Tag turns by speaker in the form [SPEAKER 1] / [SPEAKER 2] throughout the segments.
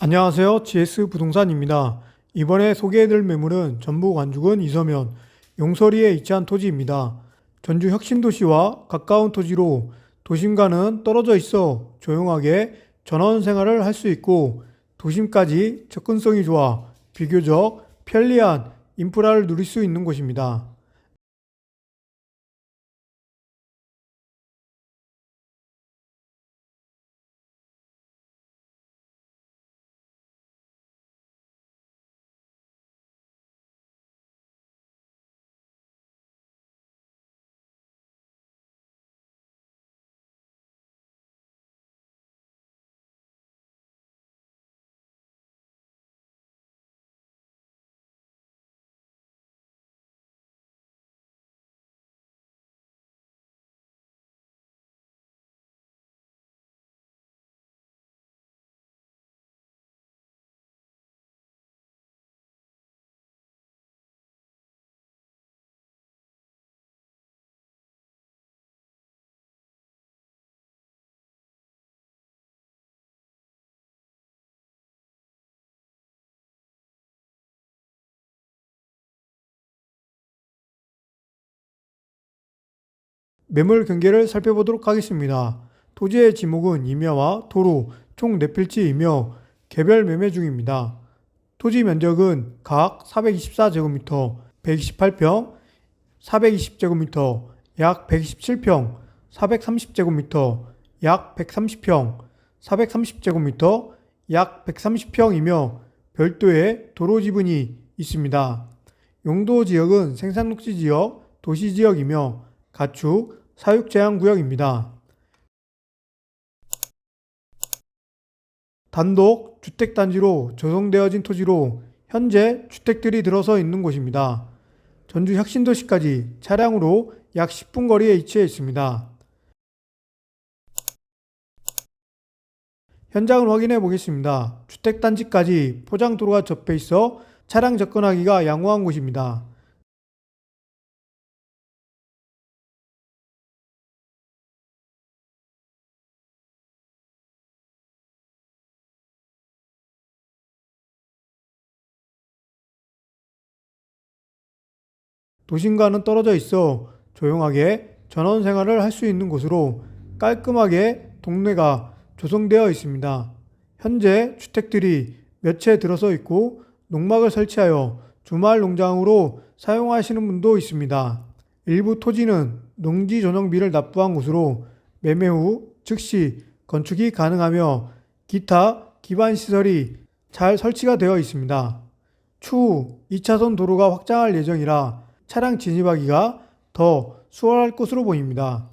[SPEAKER 1] 안녕하세요. GS 부동산입니다. 이번에 소개해드릴 매물은 전북 완주군 이서면 용서리에 위치한 토지입니다. 전주 혁신도시와 가까운 토지로 도심과는 떨어져 있어 조용하게 전원 생활을 할 수 있고 도심까지 접근성이 좋아 비교적 편리한 인프라를 누릴 수 있는 곳입니다. 매물 경계를 살펴보도록 하겠습니다. 토지의 지목은 임야와 도로 총 4필지이며 개별 매매 중입니다. 토지 면적은 각 424제곱미터, 128평, 420제곱미터, 약 127평, 430제곱미터, 약 130평, 430제곱미터, 약 130평이며 별도의 도로 지분이 있습니다. 용도 지역은 생산녹지 지역, 도시 지역이며 가축 사육 제한 구역입니다. 단독 주택 단지로 조성되어진 토지로 현재 주택들이 들어서 있는 곳입니다. 전주 혁신도시까지 차량으로 약 10분 거리에 위치해 있습니다. 현장을 확인해 보겠습니다. 주택 단지까지 포장 도로가 접해 있어 차량 접근하기가 양호한 곳입니다. 도심과는 떨어져 있어 조용하게 전원 생활을 할 수 있는 곳으로 깔끔하게 동네가 조성되어 있습니다. 현재 주택들이 몇 채 들어서 있고 농막을 설치하여 주말 농장으로 사용하시는 분도 있습니다. 일부 토지는 농지 전용비를 납부한 곳으로 매매 후 즉시 건축이 가능하며 기타 기반 시설이 잘 설치가 되어 있습니다. 추후 2차선 도로가 확장할 예정이라 차량 진입하기가 더 수월할 것으로 보입니다.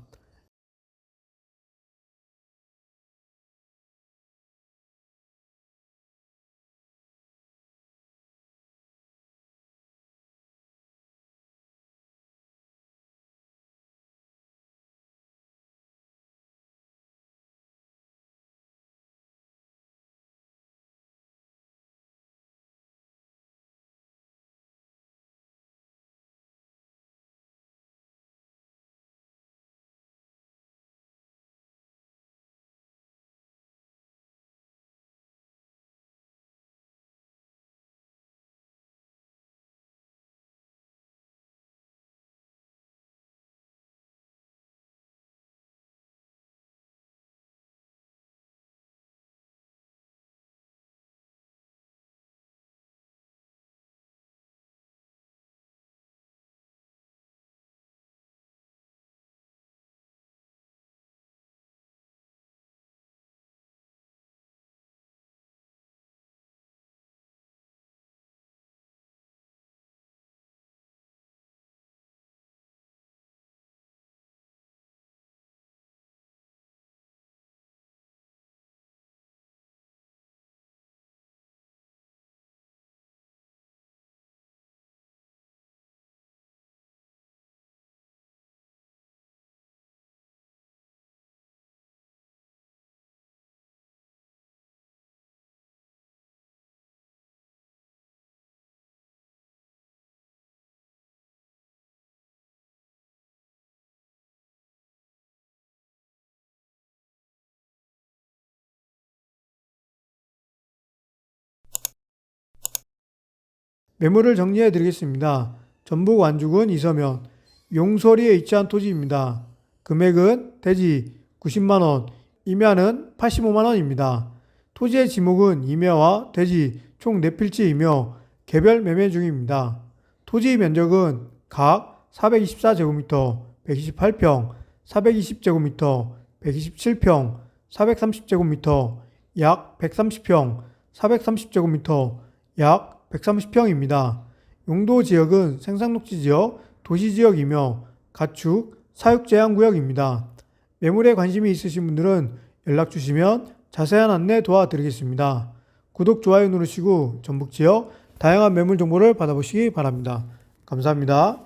[SPEAKER 1] 매물을 정리해 드리겠습니다. 전북 완주군 이서면 용서리에 위치한 토지입니다. 금액은 대지 90만원, 임야는 85만원입니다. 토지의 지목은 임야와 대지 총 4필지이며 개별 매매 중입니다. 토지 면적은 각 424제곱미터, 128평, 420제곱미터, 127평, 430제곱미터, 약 130평, 430제곱미터, 약 130평입니다. 용도 지역은 생산녹지 지역, 도시 지역이며 가축, 사육 제한 구역입니다. 매물에 관심이 있으신 분들은 연락 주시면 자세한 안내 도와드리겠습니다. 구독, 좋아요 누르시고 전북 지역 다양한 매물 정보를 받아보시기 바랍니다. 감사합니다.